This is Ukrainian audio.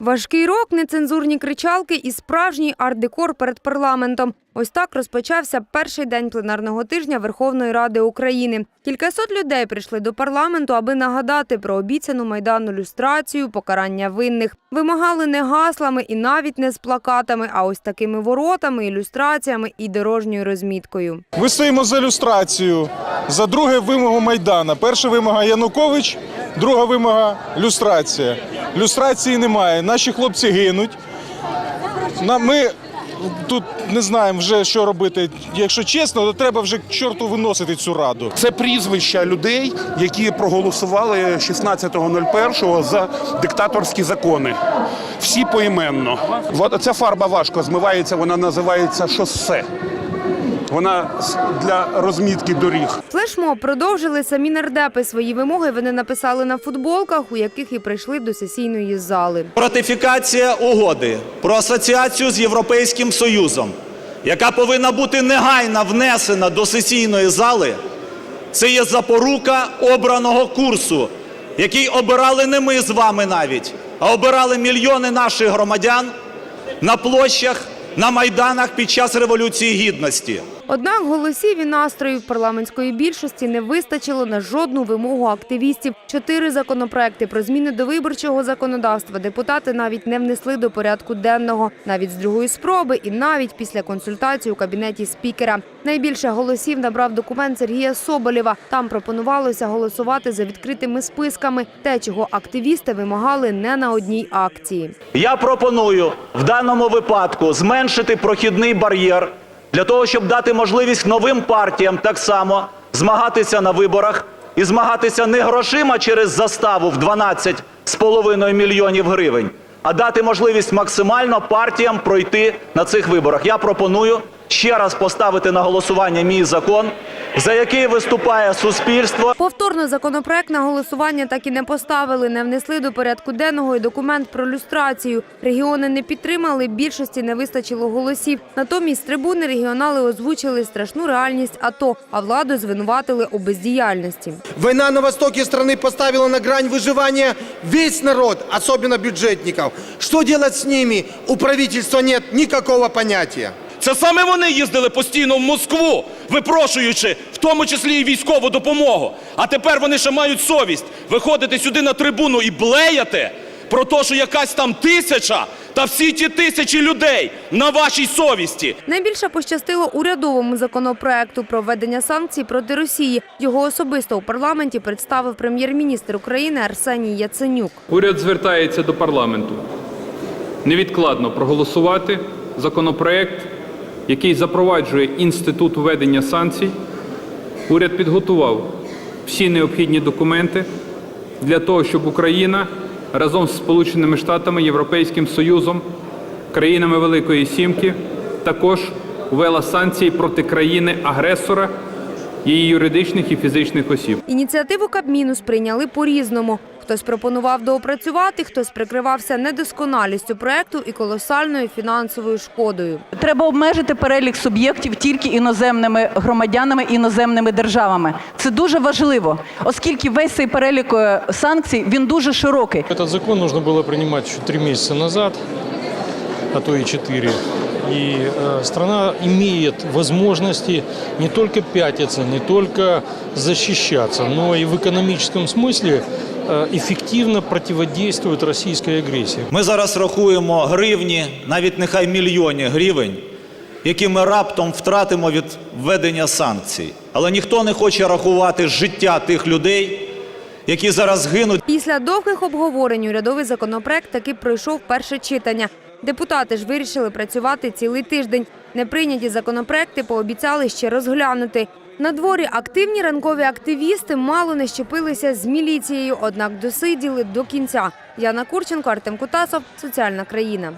Важкий рок, нецензурні кричалки і справжній арт-декор перед парламентом. Ось так розпочався перший день пленарного тижня Верховної Ради України. Кількасот людей прийшли до парламенту, аби нагадати про обіцяну майдану люстрацію, покарання винних. Вимагали не гаслами і навіть не з плакатами, а ось такими воротами, ілюстраціями і дорожньою розміткою. Ми стоїмо за люстрацію, за друге вимогу Майдана. Перша вимога Янукович, друга вимога люстрація. Люстрації немає. Наші хлопці гинуть. Ми тут не знаємо вже, що робити. Якщо чесно, то треба вже чорту виносити цю раду. Це прізвища людей, які проголосували 16.01 за диктаторські закони. Всі поіменно. Ця фарба важко змивається, вона називається шосе. Вона для розмітки доріг. Флешмоб продовжили самі нардепи. Свої вимоги вони написали на футболках, у яких і прийшли до сесійної зали. Ратифікація угоди про асоціацію з Європейським Союзом, яка повинна бути негайно внесена до сесійної зали, це є запорука обраного курсу, який обирали не ми з вами навіть, а обирали мільйони наших громадян на площах, на майданах під час Революції Гідності. Однак голосів і настроїв парламентської більшості не вистачило на жодну вимогу активістів. Чотири законопроекти про зміни до виборчого законодавства депутати навіть не внесли до порядку денного, навіть з другої спроби, і навіть після консультацій у кабінеті спікера. Найбільше голосів набрав документ Сергія Соболєва. Там пропонувалося голосувати за відкритими списками, те, чого активісти вимагали не на одній акції. Я пропоную в даному випадку зменшити прохідний бар'єр для того, щоб дати можливість новим партіям так само змагатися на виборах і змагатися не грошима через заставу в 12,5 мільйонів гривень, а дати можливість максимально партіям пройти на цих виборах. Я пропоную ще раз поставити на голосування мій закон, за який виступає суспільство. Повторно законопроект на голосування так і не поставили, не внесли до порядку денного і документ про люстрацію. Регіони не підтримали, більшості не вистачило голосів. Натомість з трибуни регіонали озвучили страшну реальність АТО, а владу звинуватили у бездіяльності. Война на востоке страны поставила на грань выживания весь народ, особенно бюджетников. Что делать с ними? У правительства нет никакого понятия. Це саме вони їздили постійно в Москву, випрошуючи в тому числі і військову допомогу. А тепер вони ще мають совість виходити сюди на трибуну і блеяти про те, що якась там тисяча та всі ті тисячі людей на вашій совісті. Найбільше пощастило урядовому законопроекту про введення санкцій проти Росії. Його особисто у парламенті представив прем'єр-міністр України Арсеній Яценюк. Уряд звертається до парламенту невідкладно проголосувати законопроект, який запроваджує інститут введення санкцій. Уряд підготував всі необхідні документи для того, щоб Україна разом з Сполученими Штатами, Європейським Союзом, країнами Великої Сімки також ввела санкції проти країни-агресора, її юридичних і фізичних осіб. Ініціативу Кабміну сприйняли по-різному. Хтось пропонував доопрацювати, хтось прикривався недосконалістю проекту і колосальною фінансовою шкодою. Треба обмежити перелік суб'єктів тільки іноземними громадянами, іноземними державами. Це дуже важливо, оскільки весь цей перелік е, санкцій він дуже широкий. Этот закон нужно было принимать еще три месяца назад, а то и четыре. И э, страна имеет возможности не только пятиться, не только защищаться, но и в экономическом смысле э, эффективно противодействует российской агрессии. Ми зараз рахуємо гривні, навіть нехай мільйони гривень, які ми раптом втратимо від введення санкцій. Але ніхто не хоче рахувати життя тих людей, які зараз гинуть. Після довгих обговорень урядовий законопроект таки пройшов перше читання. Депутати ж вирішили працювати цілий тиждень. Неприйняті законопроекти пообіцяли ще розглянути. На дворі активні ранкові активісти мало не щепилися з міліцією, однак досиділи до кінця. Яна Курченко, Артем Кутасов, Соціальна країна.